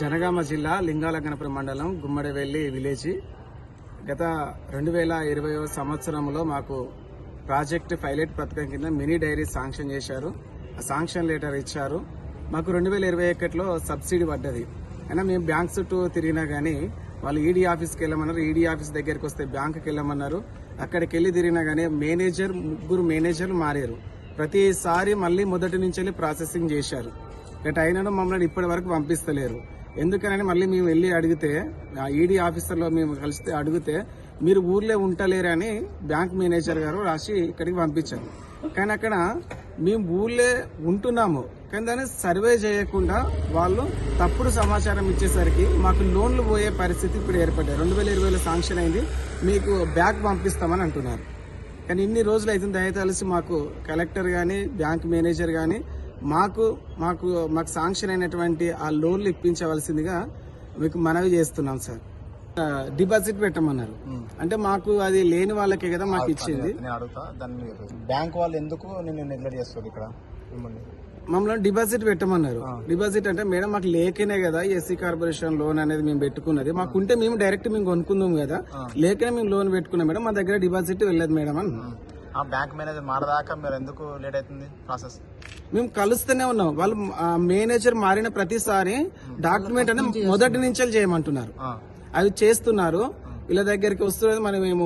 జనగామ జిల్లా లింగాల గణపురం మండలం గుమ్మడివెల్లి విలేజ్. గత రెండు వేల ఇరవై సంవత్సరంలో మాకు ప్రాజెక్ట్ పైలట్ పథకం కింద మినీ డైరీ శాంక్షన్ చేశారు. ఆ శాంక్షన్ లెటర్ ఇచ్చారు. మాకు రెండు వేల ఇరవై ఒకటిలో సబ్సిడీ పడ్డది. అయినా మేము బ్యాంక్ చుట్టూ తిరిగినా కానీ వాళ్ళు ఈడీ ఆఫీస్కి వెళ్ళమన్నారు ఈడీ ఆఫీస్ దగ్గరికి వస్తే బ్యాంకుకి వెళ్ళమన్నారు. అక్కడికి వెళ్ళి తిరిగినా కానీ మేనేజర్ ముగ్గురు మేనేజర్లు మారారు. ప్రతిసారి మళ్ళీ మొదటి నుంచి వెళ్ళి ప్రాసెసింగ్ చేశారు. గట్ అయినను మమ్మల్ని ఇప్పటి వరకు పంపిస్తలేరు. ఎందుకనని మళ్ళీ మేము వెళ్ళి అడిగితే ఈడీ ఆఫీసర్లో మేము కలిస్తే అడిగితే మీరు ఊర్లో ఉంటలేరని బ్యాంక్ మేనేజర్ గారు రాసి ఇక్కడికి పంపించారు. కానీ అక్కడ మేము ఊర్లే ఉంటున్నాము. కానీ దాన్ని సర్వే చేయకుండా వాళ్ళు తప్పుడు సమాచారం ఇచ్చేసరికి మాకు లోన్లు పోయే పరిస్థితి ఇప్పుడు ఏర్పడ్డాయి. రెండు వేల ఇరవైలో శాంక్షన్ అయింది. మీకు బ్యాక్ పంపిస్తామని అంటున్నారు. కానీ ఇన్ని రోజులు అవుతుంది దయతలిసి మాకు కలెక్టర్ కానీ బ్యాంక్ మేనేజర్ కానీ మాకు మాకు మాకు శాంక్షన్ అయినటువంటి ఆ లోన్లు ఇప్పించవలసిందిగా మీకు మనవి చేస్తున్నాం సార్ డిపాజిట్ పెట్టమన్నారు. అంటే మాకు అది లేని వాళ్ళకే కదా మాకు ఇచ్చింది. నేను అడుగుతా. దాన్ని బ్యాంక్ వాళ్ళు ఎందుకు నేను నెగ్లెక్ట్ చేస్తారు ఇక్కడ? మిమ్మల్ని. డిపాజిట్ పెట్టమన్నారు. డిపాజిట్ అంటే మేడం మాకు లేకనే కదా ఎస్సీ కార్పొరేషన్ లోన్ అనేది మేము పెట్టుకున్నది. మాకుంటే మేము డైరెక్ట్ మేము కొనుక్కుందాం కదా. లేకనే మేము లోన్ పెట్టుకున్నాం మేడం. మా దగ్గర డిపాజిట్ వెళ్ళదు మేడం అని ఆ బ్యాంక్ మేనేజర్ మారదాకా మీరు ఎందుకు లేట్ అవుతుంది ప్రాసెస్ మేము కలుస్తూనే ఉన్నాం. వాళ్ళు మేనేజర్ మారిన ప్రతిసారి డాక్యుమెంట్ అనేది మొదటి నుంచే చేయమంటున్నారు. అవి చేస్తున్నారు. వీళ్ళ దగ్గరికి వస్తున్నది మనం మేము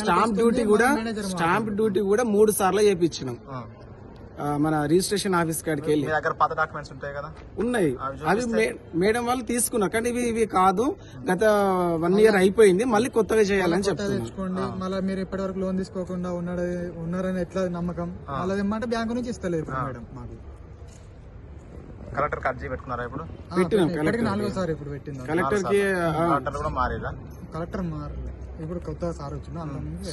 స్టాంప్ డ్యూటీ కూడా స్టాంప్ డ్యూటీ కూడా మూడు సార్లు చేపించినాం. మన రిజిస్ట్రేషన్ ఆఫీస్ కాడికి వెళ్ళి. మీ దగ్గర పాత డాక్యుమెంట్స్ ఉంటాయి కదా? ఉన్నాయి. అవి మేడం వాళ్ళు తీసుకున్నారు కానీ ఇవి ఇవి కాదు. గత వన్ ఇయర్ అయిపోయింది మళ్ళీ కొత్తగా చేయాలని చెప్తున్నారు తెచ్చుకోండి. మళ్ళీ మీరు ఇప్పటి వరకు లోన్ తీసుకోకుండా ఉన్నాడు ఉన్నారని ఎట్లా నమ్మకం? మళ్ళీ ఏమంటే బ్యాంకు నుంచి ఇస్తలేదు మేడం మాకు. కలెక్టర్ అర్జీ పెట్టుకున్నారా ఇప్పుడు ఆ, ఇప్పటికి నాలుగోసారి ఇప్పుడు పెట్టింది కలెక్టర్కి కలెక్టర్ కూడా మారేలా కలెక్టర్ మారు. ఇప్పుడు కొత్త సార్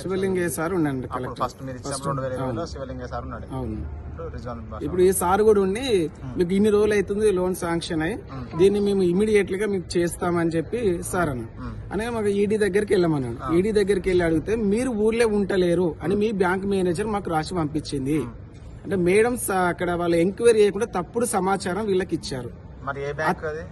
శివలింగే సార్ ఉండండి కలెక్టర్. ఫస్ట్ మీరు ఇచ్చినప్పుడు రెండు వేల ఇరవైలో శివలింగ సార్ ఉన్నాడు. అవును. ఇప్పుడు ఈ సార్ కూడా ఉండి మీకు ఇన్ని రోజులు అవుతుంది లోన్ శాంక్షన్ అయ్యి దీన్ని మేము ఇమీడియట్గా మీకు చేస్తామని చెప్పి సార్ అన్న అనే మాకు ఈడీ దగ్గరికి వెళ్ళమన్నాడు. ఈడీ దగ్గరికి వెళ్ళి అడిగితే మీరు ఊర్లో ఉంటలేరు అని మీ బ్యాంక్ మేనేజర్ మాకు రాసి పంపించింది. అంటే మేడం అక్కడ వాళ్ళు ఎంక్వైరీ చేయకుండా తప్పుడు సమాచారం వీళ్ళకి ఇచ్చారు. మరి ఏ బ్యాంక్ అది?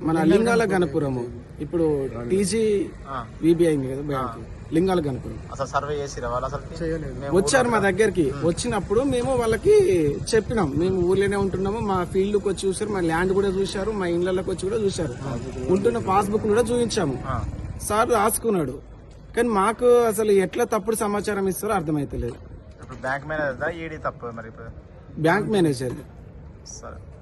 మన లింగాల గణపురము. ఇప్పుడు టీజీ ఆ. విబి అయింది కదా బ్యాంక్. లింగాల గణపురం. అసలు సర్వే చేసిరా వాళ్ళు? అసలు చేయలేదు. మేము వచ్చారు మా దగ్గరికి. వచ్చినప్పుడు మేము వాళ్ళకి చెప్పినాం. మేము ఊర్లోనే ఉంటున్నాము. మా ఫీల్డ్కి వచ్చి చూసారు మా ల్యాండ్ కూడా చూశారు. మా ఇళ్ళలోకి వచ్చి కూడా చూశారు. ఉంటున్న పాస్బుక్ కూడా చూపించాము. సార్ రాసుకున్నాడు. కానీ మాకు అసలు ఎట్లా తప్పుడు సమాచారం ఇస్తారో అర్థమైతలేదు. ఇప్పుడు బ్యాంక్ మేనేజర్ ఈడీ తప్పు మరి ఇప్పుడు? బ్యాంక్ మేనేజర్ సరే.